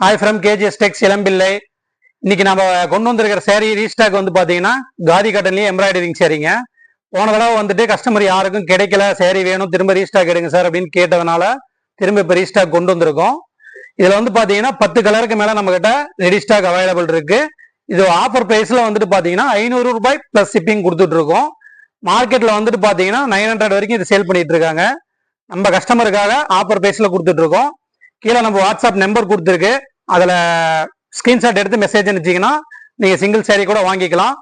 Hi from KGS Tex Elampillai. இன்னைக்கு நம்ம கொண்டு வந்திருக்கிற சேரீ ரீஸ்டாக் வந்து பார்த்தீங்கன்னா காதி கட்டன்லேயே எம்ப்ராய்டரிங் சரிங்க போன தடவை வந்துட்டு கஸ்டமர் யாருக்கும் கிடைக்கல சேரீ வேணும் திரும்ப ரீஸ்டாக் எடுங்க சார் அப்படின்னு கேட்டதுனால திரும்ப இப்போ ரீஸ்டாக் கொண்டு வந்திருக்கோம். இதில் வந்து பார்த்தீங்கன்னா பத்து கலருக்கு மேலே நம்மக்கிட்ட ரெடி ஸ்டாக் அவைலபிள் இருக்கு. இது ஆஃபர் ப்ரைஸில் வந்துட்டு பார்த்தீங்கன்னா ஐநூறு ரூபாய் ப்ளஸ் ஷிப்பிங் கொடுத்துட்ருக்கோம். மார்க்கெட்டில் வந்துட்டு பார்த்தீங்கன்னா நைன் ஹண்ட்ரட் வரைக்கும் இது சேல் பண்ணிட்டு இருக்காங்க. நம்ம கஸ்டமருக்காக ஆஃபர் ப்ரைஸில் கொடுத்துட்ருக்கோம். கீழே நம்ம வாட்ஸ்அப் நம்பர் கொடுத்துருக்கு. அதில் ஸ்கிரீன்ஷாட் எடுத்து மெசேஜ் அனுப்பிச்சிங்கன்னா நீங்கள் சிங்கிள் சேரீ கூட வாங்கிக்கலாம்.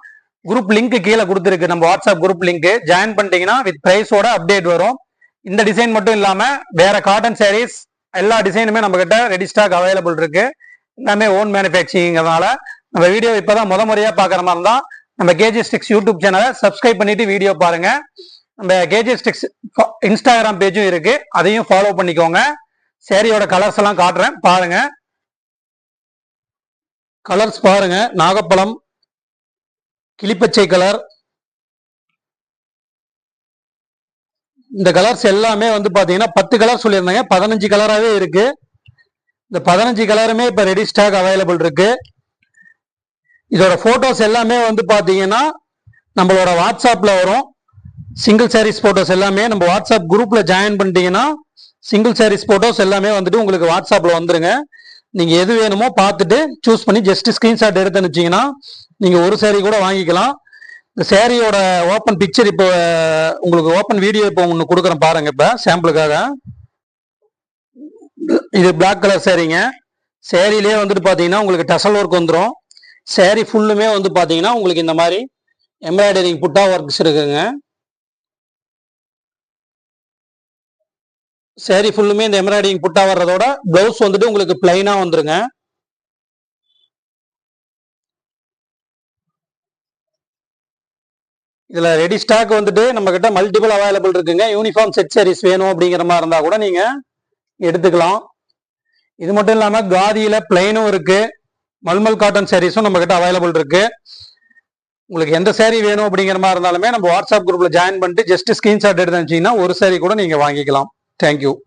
குரூப் லிங்க் கீழே கொடுத்துருக்கு. நம்ம வாட்ஸ்அப் குரூப் லிங்க் ஜாயின் பண்ணிட்டீங்கன்னா வித் ப்ரைஸோட அப்டேட் வரும். இந்த டிசைன் மட்டும் இல்லாமல் வேற காட்டன் சேரீஸ் எல்லா டிசைனுமே நம்ம கிட்ட ரெடி ஸ்டாக் அவைலபிள் இருக்கு. எல்லாமே ஓன் மேனுஃபேக்சரிங்கிறதுனால நம்ம வீடியோ இப்பதான் முத முறையாக பார்க்குற மாதிரி இருந்தால் நம்ம கேஜி ஸ்டிக்ஸ் யூடியூப் சேனலை சப்ஸ்கிரைப் பண்ணிட்டு வீடியோ பாருங்க. நம்ம கேஜி ஸ்டிக்ஸ் இன்ஸ்டாகிராம் பேஜும் இருக்கு. அதையும் ஃபாலோ பண்ணிக்கோங்க. சேரீயோட கலர்ஸ் எல்லாம் காட்டுறேன் பாருங்க. கலர்ஸ் பாருங்க. நாகப்பழம் கிளிப்பச்சை கலர் இந்த கலர்ஸ் எல்லாமே வந்து பாத்தீங்கன்னா பத்து கலர் சொல்லியிருந்தாங்க. பதினஞ்சு கலராகவே இருக்கு. இந்த பதினஞ்சு கலருமே இப்போ ரெடி ஸ்டாக் அவைலபிள் இருக்கு. இதோட போட்டோஸ் எல்லாமே வந்து பாத்தீங்கன்னா நம்மளோட வாட்ஸ்அப்ல வரும். சிங்கிள் சாரீஸ் போட்டோஸ் எல்லாமே நம்ம வாட்ஸ்அப் குரூப்ல ஜாயின் பண்ணிட்டீங்கன்னா சிங்கிள் சாரீஸ் போட்டோஸ் எல்லாமே வந்துட்டு உங்களுக்கு வாட்ஸ்அப்பில் வந்துருங்க. நீங்கள் எது வேணுமோ பார்த்துட்டு சூஸ் பண்ணி ஜஸ்ட் ஸ்க்ரீன்ஷாட் எடுத்து அனுப்பிச்சீங்கன்னா நீங்கள் ஒரு சேரீ கூட வாங்கிக்கலாம். இந்த சேரீயோட ஓப்பன் பிக்சர் இப்போ உங்களுக்கு ஓப்பன் வீடியோ இப்போ ஒன்று கொடுக்குறேன் பாருங்க இப்போ சாம்பிளுக்காக இது பிளாக் கலர் சேரீங்க சேரீலேயே வந்துட்டு பார்த்தீங்கன்னா உங்களுக்கு டசல் ஒர்க் வந்துடும் சேரீ ஃபுல்லுமே வந்து பார்த்தீங்கன்னா உங்களுக்கு இந்த மாதிரி எம்ப்ராய்டரிங் புட்டா ஒர்க்ஸ் இருக்குங்க. சேரீ ஃபுல்லுமே இந்த எம்ராய்டிங் புட்டா வர்றதோட பிளவுஸ் வந்துட்டு உங்களுக்கு பிளைனா வந்துருங்க. இதுல ரெடி ஸ்டாக் வந்துட்டு நம்ம கிட்ட மல்டிபிள் அவைலபிள் இருக்குங்க. யூனிஃபார்ம் செட் சாரீஸ் வேணும் அப்படிங்கிற மாதிரி இருந்தா கூட நீங்க எடுத்துக்கலாம். இது மட்டும் இல்லாம காதியில பிளைனும் இருக்கு. மல்மல் காட்டன் சாரீஸும் நம்ம கிட்ட அவைலபிள் இருக்கு. உங்களுக்கு எந்த சேரீ வேணும் அப்படிங்கிற மாதிரி இருந்தாலுமே நம்ம வாட்ஸ்அப் குரூப்ல ஜாயின் பண்ணிட்டு ஜஸ்ட் ஸ்கிரீன்ஷாட் எடுத்து அனுப்பிச்சீங்கன்னா ஒரு saree கூட நீங்க வாங்கிக்கலாம். Thank you.